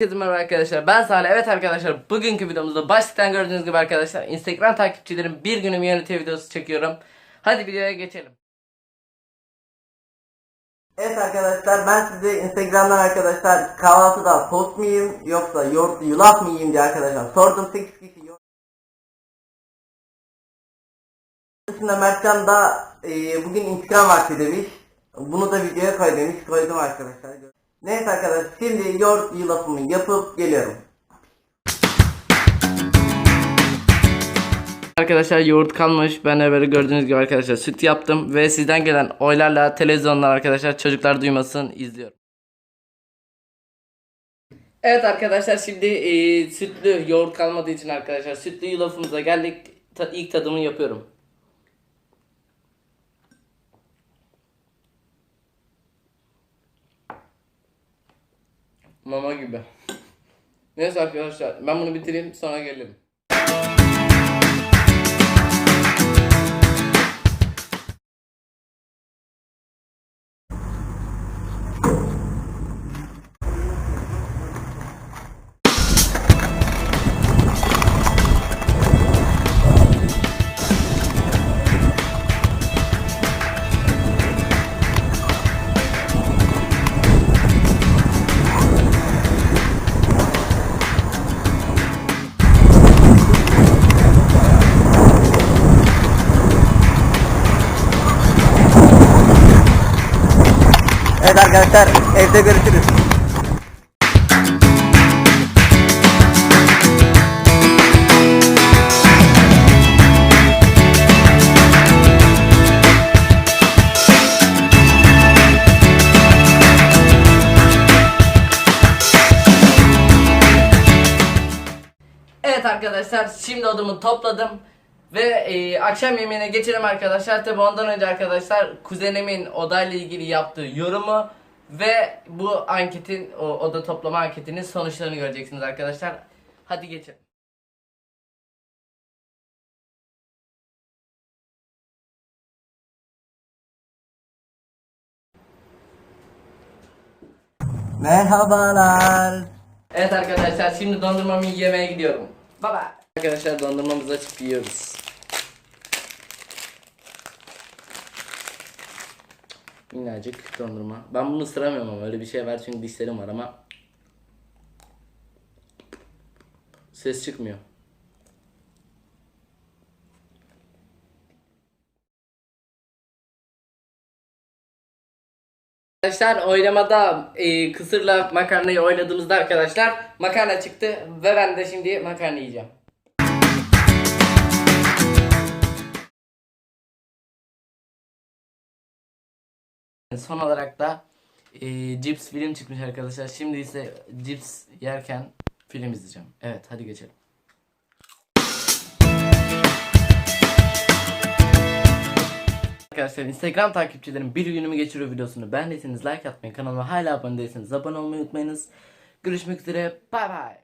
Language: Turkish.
Herkese merhaba arkadaşlar ben Salih evet arkadaşlar bugünkü videomuzda başlıktan gördüğünüz gibi arkadaşlar Instagram takipçilerim bir günümü yönetiyor videosu çekiyorum Hadi videoya geçelim Evet arkadaşlar ben size Instagram'dan arkadaşlar kahvaltıda tost mu yiyeyim yoksa yoğurtlu yulaf mı yiyeyim diye arkadaşlar sordum 8 kişi yoğurt. Dışında Mertcan da e, bugün intikam vakti demiş. Bunu da videoya koy demiş. Koydum arkadaşlar. Neyse arkadaşlar şimdi yoğurt yulafımı yapıp geliyorum. Arkadaşlar yoğurt kalmış. Ben de gördüğünüz gibi arkadaşlar süt yaptım Ve sizden gelen oylarla televizyonlar arkadaşlar çocuklar duymasın izliyorum. Evet arkadaşlar şimdi e, sütlü yoğurt kalmadığı için arkadaşlar sütlü yulafımıza geldik. Ta- ilk tadımı yapıyorum Mama gibi. Neyse arkadaşlar ben bunu bitireyim sonra gelirim. Evet arkadaşlar evde görüşürüz. Evet arkadaşlar şimdi odamı topladım ve e, akşam yemeğine geçelim arkadaşlar. Tabi ondan önce arkadaşlar kuzenimin odayla ilgili yaptığı yorumu ve bu anketin o oda toplama anketinin sonuçlarını göreceksiniz arkadaşlar. Hadi geçelim. Merhabalar. Evet arkadaşlar şimdi dondurmamı yemeye gidiyorum. Bye. Arkadaşlar dondurmamızı açıp yiyoruz. Minnacık dondurma. Ben bunu ısıramıyorum ama öyle bir şey var çünkü dişlerim var ama ses çıkmıyor. Arkadaşlar oylamada e, kısırla makarnayı oyladığımızda arkadaşlar makarna çıktı ve ben de şimdi makarna yiyeceğim. Son olarak da e, cips film çıkmış arkadaşlar. Şimdi ise cips yerken film izleyeceğim. Evet hadi geçelim. Arkadaşlar Instagram takipçilerim bir günümü geçiriyor videosunu beğendiyseniz like atmayı kanalıma hala abone değilseniz abone olmayı unutmayınız. Görüşmek üzere bay bay.